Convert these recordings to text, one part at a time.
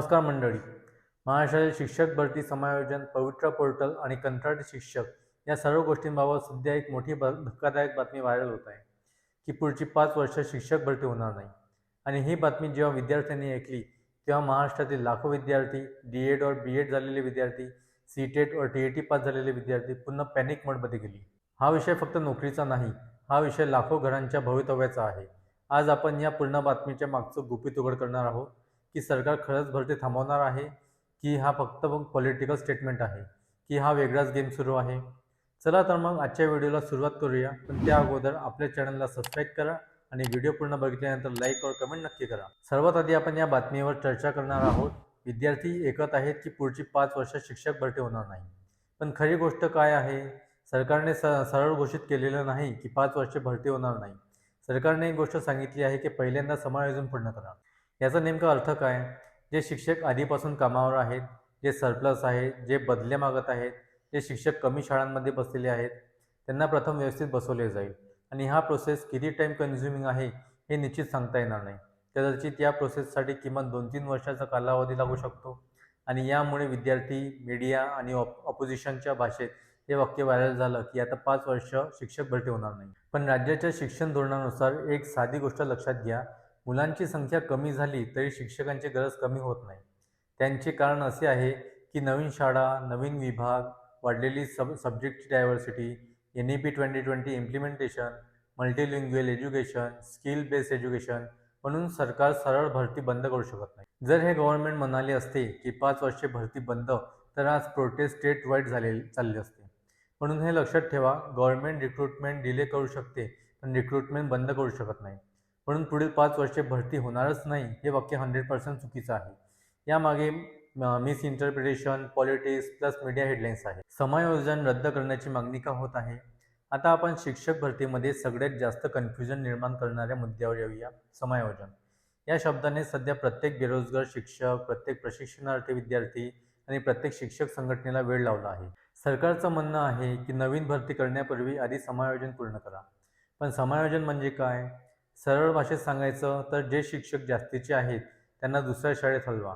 नमस्कार मंडळी. महाराष्ट्रातील शिक्षक भरती समायोजन पवित्र पोर्टल आणि कंत्राटी शिक्षक या सर्व गोष्टींबाबत सध्या एक मोठी ब धक्कादायक बातमी व्हायरल होत आहे की पुढची पाच वर्ष शिक्षक भरती होणार नाही. आणि ही बातमी जेव्हा विद्यार्थ्यांनी ऐकली तेव्हा महाराष्ट्रातील लाखो विद्यार्थी डी एड और बी एड झालेले विद्यार्थी सी टेट और टी ए टी पास झालेले विद्यार्थी पुन्हा पॅनिक मोडमध्ये गेली. हा विषय फक्त नोकरीचा नाही हा विषय लाखो घरांच्या भवितव्याचा आहे. आज आपण या पूर्ण बातमीच्या मागचं गुपित उघड करणार आहोत. की सरकार खरंच भरती थांबवणार आहे की हा फक्त मग पॉलिटिकल स्टेटमेंट आहे की हा वेगळाच गेम सुरू आहे? चला तर मग आजच्या व्हिडिओला सुरुवात करूया. पण त्या अगोदर आपल्या चॅनलला सबस्क्राईब करा आणि व्हिडिओ पूर्ण बघितल्यानंतर लाईक और कमेंट नक्की करा. सर्वात आधी आपण या बातमीवर चर्चा करणार आहोत. विद्यार्थी एकत आहेत की पुढची पाच वर्ष शिक्षक भरती होणार नाही. पण खरी गोष्ट काय आहे? सरकारने स सरळ घोषित केलेलं नाही की पाच वर्षे भरती होणार नाही. सरकारने एक गोष्ट सांगितली आहे की पहिल्यांदा समायोजन पूर्ण करा. याचा नेमका अर्थ काय? जे शिक्षक आधीपासून कामावर आहेत जे सरप्लस आहेत जे बदल्या मागत आहेत जे शिक्षक कमी शाळांमध्ये बसलेले आहेत त्यांना प्रथम व्यवस्थित बसवले जाईल. आणि हा प्रोसेस किती टाईम कन्झ्युमिंग आहे हे निश्चित सांगता येणार नाही. कदाचित या प्रोसेससाठी किमान दोन तीन वर्षाचा कालावधी लागू शकतो. आणि यामुळे विद्यार्थी मीडिया आणि ऑप ऑपोजिशनच्या भाषेत हे वाक्य व्हायरल झालं की आता पाच वर्ष शिक्षक भरती होणार नाही. पण राज्याच्या शिक्षण धोरणानुसार एक साधी गोष्ट लक्षात घ्या. मुलांची संख्या कमी झाली तरी शिक्षकांची गरज कमी होत नाही. त्यांचे कारण असे आहे की नवीन शाळा नवीन विभाग वाढलेली sub सब्जेक्टची diversity N E P twenty twenty implementation multilingual education skill based education म्हणून सरकार सरळ भरती बंद करू शकत नाही. जर हे गव्हर्नमेंट म्हणाले असते की पाच वर्षे भरती बंद तर आज प्रोटेस्ट स्टेट वाईट झाले चालले असते. म्हणून हे लक्षात ठेवा गव्हर्नमेंट रिक्रुटमेंट डिले करू शकते पण रिक्रुटमेंट बंद करू शकत नाही. म्हणून पुढील पाच वर्षे भरती होणारच नाही हे वाक्य हंड्रेड पर्सेंट चुकीचं आहे. यामागे misinterpretation politics plus media headlines आहे समायोजन रद्द करण्याची मागणी का होत आहे? आता आपण शिक्षक भरतीमध्ये सगळ्यात जास्त कन्फ्युजन निर्माण करणाऱ्या मुद्द्यावर येऊया. समायोजन. या शब्दाने सध्या प्रत्येक बेरोजगार शिक्षक प्रत्येक प्रशिक्षणार्थी विद्यार्थी आणि प्रत्येक शिक्षक संघटनेला वेळ लावला आहे. सरकारचं म्हणणं आहे की नवीन भरती करण्यापूर्वी आधी समायोजन पूर्ण करा. पण समायोजन म्हणजे काय? सरळ भाषेत सांगायचं तर जे शिक्षक जास्तीचे आहेत त्यांना दुसऱ्या शाळेत हलवा.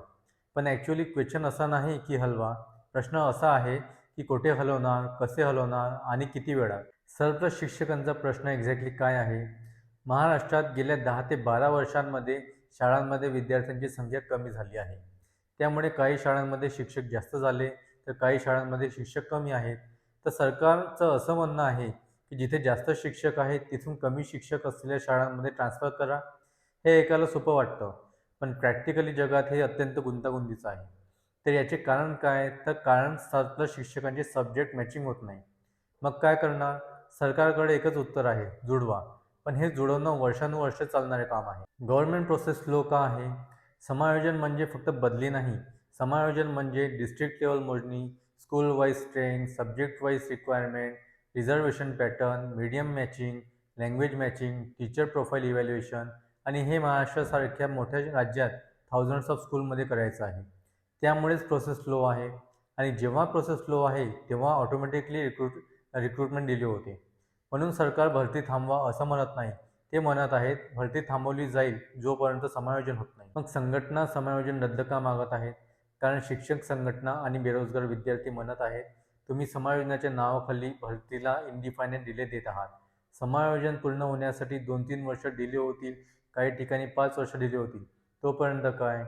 पण ॲक्च्युली क्वेश्चन असा नाही की हलवा. प्रश्न असा आहे की कुठे हलवणार कसे हलवणार आणि किती वेळात सर्व शिक्षकांचा प्रश्न एक्झॅक्टली काय आहे? महाराष्ट्रात गेल्या दहा ते बारा वर्षांमध्ये शाळांमध्ये विद्यार्थ्यांची संख्या कमी झाली आहे. त्यामुळे काही शाळांमध्ये शिक्षक जास्त झाले तर काही शाळांमध्ये शिक्षक कमी आहेत. तर सरकारचं असं म्हणणं आहे की जिथे जास्त शिक्षक आहेत तिथून कमी शिक्षक असलेल्या शाळांमध्ये ट्रान्सफर करा. हे ऐकायला सोपं वाटतं पण प्रॅक्टिकली जगात हे अत्यंत गुंतागुंतीचं आहे. तर याचे कारण काय? तर कारण सरप्लस शिक्षकांचे सब्जेक्ट मॅचिंग होत नाही. मग काय करणार? सरकारकडे एकच उत्तर आहे जुडवा. पण हे जुळवणं वर्षानुवर्ष चालणारे काम आहे. गव्हर्नमेंट प्रोसेस स्लो का आहे? समायोजन म्हणजे फक्त बदली नाही. समायोजन म्हणजे डिस्ट्रिक्ट लेवल मोजणी school wise strength subject wise requirement reservation pattern medium matching language matching teacher profile evaluation आणि हे महाराष्ट्रासारख्या मोठ्या राज्यात थाउजंड्स ऑफ स्कूलमध्ये करायचं आहे. त्यामुळेच प्रोसेस स्लो आहे आणि जेव्हा प्रोसेस स्लो आहे तेव्हा ऑटोमॅटिकली रिक्रूट रिक्रुटमेंट दिली होते. म्हणून सरकार भरती थांबवा असं म्हणत नाही. ते म्हणत आहेत भरती थांबवली जाईल जोपर्यंत समायोजन होत नाही. मग संघटना समायोजन रद्द का मागत आहेत? कारण शिक्षक संघटना आणि बेरोजगार विद्यार्थी म्हणत आहेत तुम्ही समायोजनाच्या नावाखाली भरतीला इनडिफायनेट डिले देत आहात. समायोजन पूर्ण होण्यासाठी दोन तीन वर्ष डिले होतील काही ठिकाणी पाच वर्ष डिले होतील. तोपर्यंत काय?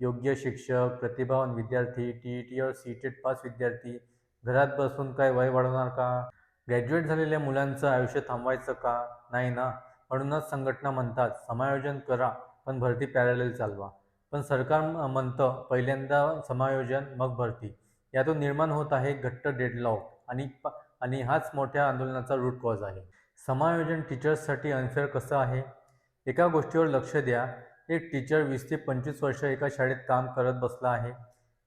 योग्य शिक्षक प्रतिभावान विद्यार्थी टी ई टी और सी टेट पास विद्यार्थी घरात बसून काय वय वाढवणार का? ग्रॅज्युएट झालेल्या मुलांचं आयुष्य थांबवायचं का? नाही ना? म्हणूनच संघटना म्हणतात समायोजन करा पण भरती पॅरलेल चालवा. पण सरकार म्हणतं पहिल्यांदा समायोजन मग भरती. यातून निर्माण होत आहे घट्ट डेडलॉक आणि आणि हाच मोठ्या आंदोलनाचा रूट कॉज आहे. समायोजन टीचर्ससाठी अनफेअर कसं आहे? एका गोष्टीवर लक्ष द्या. एक टीचर वीस ते पंचवीस वर्ष एका शाळेत काम करत बसला आहे.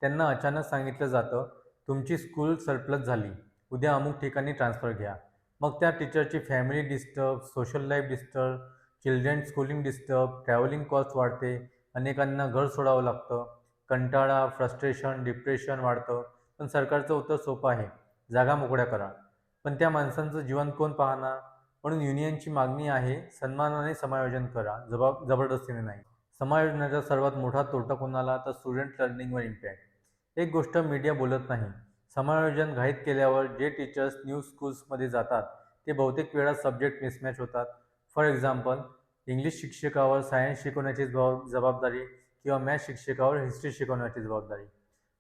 त्यांना अचानक सांगितलं जातं तुमची स्कूल सरप्लस झाली. उद्या अमुक ठिकाणी ट्रान्सफर घ्या. मग त्या टीचरची family disturb social life disturb children schooling disturb travelling cost वाढते अनेकांना घर सोडावं लागतं. कंटाळा फ्रस्ट्रेशन डिप्रेशन वाढतं. पण सरकारचं उत्तर सोपं आहे. जागा मोकळ्या करा. पण त्या माणसांचं जीवन कोण पाहणार? म्हणून युनियनची मागणी आहे सन्मानाने समायोजन करा. जबाब जबरदस्तीने नाही. समायोजनाचा सर्वात मोठा तोटा कोणाला? तर स्टुडंट लर्निंगवर इम्पॅक्ट एक गोष्ट मीडिया बोलत नाही. समायोजन घाईत केल्यावर जे टीचर्स न्यू स्कूल्समध्ये जातात ते बहुतेक वेळा सब्जेक्ट मिसमॅच होतात. फॉर एक्झाम्पल इंग्लिश शिक्षकावर सायन्स शिकवण्याची जबाब जबाबदारी किंवा मॅथ शिक्षकावर हिस्ट्री शिकवण्याची जबाबदारी.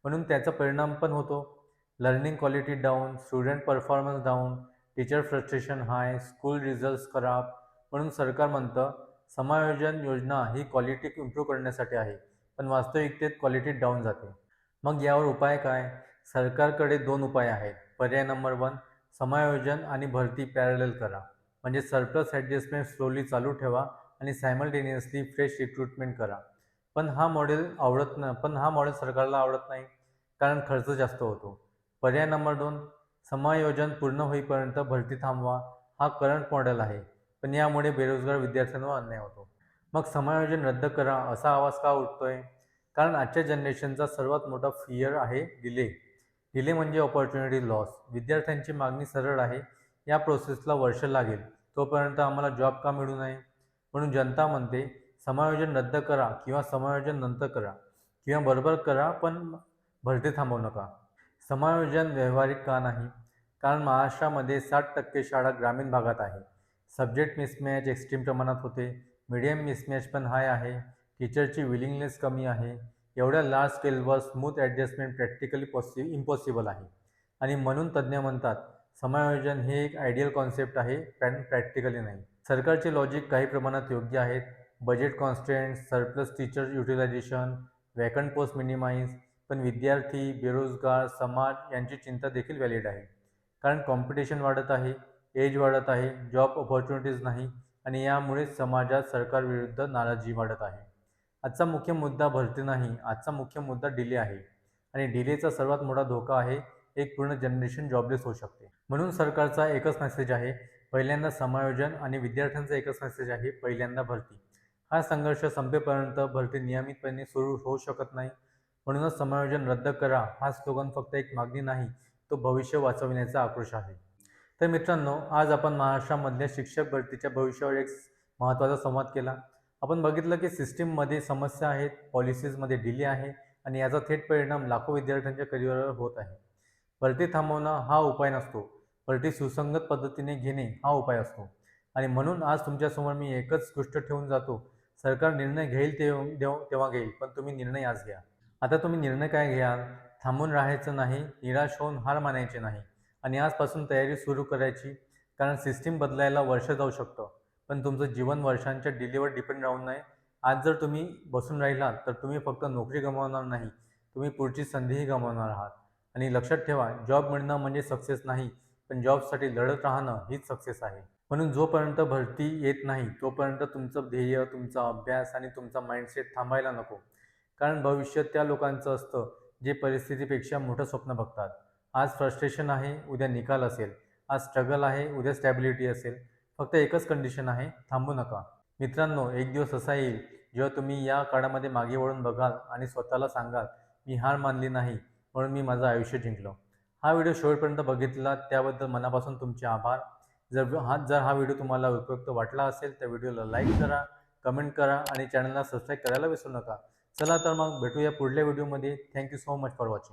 म्हणून त्याचा परिणाम पण होतो. Learning quality down student performance down teacher frustration high school results खराब. म्हणून सरकार म्हणतं समायोजन योजना ही क्वालिटी इम्प्रूव्ह करण्यासाठी आहे पण वास्तविकतेत क्वालिटी डाऊन जाते. मग यावर उपाय काय? सरकारकडे दोन उपाय आहेत. पर्याय नंबर वन समायोजन आणि भरती पॅरल करा. म्हणजे सरप्लस ॲडजस्टमेंट स्लोली चालू ठेवा आणि सायमल्टेनियसली फ्रेश रिक्रुटमेंट करा. पण हा मॉडेल आवडत नाही पण हा मॉडेल सरकारला आवडत नाही कारण खर्च जास्त होतो. पर्याय नंबर दोन समायोजन पूर्ण होईपर्यंत भरती थांबवा हा करंट मॉडेल आहे. पण यामुळे बेरोजगार विद्यार्थ्यांवर अन्याय होतो. मग समायोजन रद्द करा असा आवाज का उठतोय? कारण आजच्या जनरेशनचा सर्वात मोठा फियर आहे डिले डिले म्हणजे ऑपॉर्च्युनिटी लॉस विद्यार्थ्यांची मागणी सरळ आहे या प्रोसेसला वर्ष लागेल. तोपर्यंत आम्हाला जॉब का मिळू नये? म्हणून जनता म्हणते समायोजन रद्द करा किंवा समायोजन नंतर करा किंवा बरोबर करा पण भरती थांबवू नका. समायोजन व्यावहारिक का नाही? कारण महाराष्ट्रामध्ये साठ टक्के शाळा ग्रामीण भागात आहे. सब्जेक्ट मिसमॅच एक्स्ट्रीम प्रमाणात होते. मिडियम मिसमॅच पण हाय आहे. टीचरची विलिंगनेस कमी आहे. एवढ्या लार्ज स्केलवर smooth adjustment practically possi impossible आहे. आणि म्हणून तज्ज्ञ म्हणतात समायोजन हे एक आयडियल कॉन्सेप्ट आहे पण प्रॅक्टिकली नाही. सरकारचे लॉजिक काही प्रमाणात योग्य आहेत. Budget constant surplus teacher utilization vacant post minimize पण विद्यार्थी बेरोजगार समाज यांची चिंता देखील व्हॅलिड आहे. कारण कॉम्पिटिशन वाढत आहे एज वाढत आहे जॉब ऑपॉर्च्युनिटीज नाही आणि यामुळे समाजात सरकारविरुद्ध नाराजी वाढत आहे. आजचा मुख्य मुद्दा भरती नाही आजचा मुख्य मुद्दा डिले आहे. आणि डिलेचा सर्वात मोठा धोका आहे एक पूर्ण जनरेशन जॉबलेस होऊ शकते. म्हणून सरकारचा एकच मेसेज आहे पहिल्यांदा समायोजन आणि विद्यार्थ्यांचा एकच मेसेज आहे पहिल्यांदा भरती. हा संघर्ष संपेपर्यंत भरती नियमितपणे सुरू होऊ शकत नाही. म्हणूनच समायोजन रद्द करा हा स्लोगन फक्त एक मागणी नाही तो भविष्य वाचविण्याचा आक्रोश आहे. तर मित्रांनो आज आपण महाराष्ट्रामधल्या शिक्षक भरतीच्या भविष्यावर एक महत्त्वाचा संवाद केला. आपण बघितलं की सिस्टीममध्ये समस्या आहेत पॉलिसीजमध्ये डिले आहे आणि याचा थेट परिणाम लाखो विद्यार्थ्यांच्या करिअरवर होत आहे. भरती थांबवणं हा उपाय नसतो. भरती सुसंगत पद्धतीने घेणे हा उपाय असतो. आणि म्हणून आज तुमच्यासमोर मी एकच गोष्ट ठेवून जातो सरकार निर्णय घेईल ते तेव्हा घेईल पण तुम्ही निर्णय आज घ्या. आता तुम्ही निर्णय काय घ्याल? थांबून राहायचं नाही निराश होऊन हार मानायचे नाही आणि आजपासून तयारी सुरू करायची कारण सिस्टीम बदलायला वर्ष जाऊ शकतं. पण तुमचं जीवन वर्षांच्या डिलेवर डिपेंड राहून नाही आज जर तुम्ही बसून राहिलात तर तुम्ही फक्त नोकरी गमावणार नाही तुम्ही पुढची संधीही गमावणार आहात. आणि लक्षात ठेवा जॉब मिळणं म्हणजे सक्सेस नाही पण जॉबसाठी लढत राहणं हीच सक्सेस आहे. म्हणून जोपर्यंत भरती येत नाही तोपर्यंत तुमचं ध्येय तुमचा अभ्यास आणि तुमचा माइंडसेट थांबायला नको. कारण भविष्य त्या लोकांचं असतं जे परिस्थितीपेक्षा मोठं स्वप्न बघतात. आज फ्रस्ट्रेशन आहे उद्या निकाल असेल. आज स्ट्रगल आहे उद्या स्टॅबिलिटी असेल. फक्त एकच कंडिशन आहे थांबू नका. मित्रांनो एक दिवस असा येईल जेव्हा तुम्ही या काळामध्ये मागे वळून बघाल आणि स्वतःला सांगाल मी हार मानली नाही म्हणून मी माझं आयुष्य जिंकलो. हा व्हिडिओ शेवटपर्यंत बघितला त्याबद्दल मनापासून तुमचे आभार. जर हा जर हा व्हिडिओ तुम्हाला उपयुक्त वाटला असेल तर व्हिडिओला लाईक करा कमेंट करा आणि चॅनलला सबस्क्राईब करायला विसरू नका. चला तर मग भेटूया पुढल्या व्हिडिओमध्ये. Thank you so much for watching.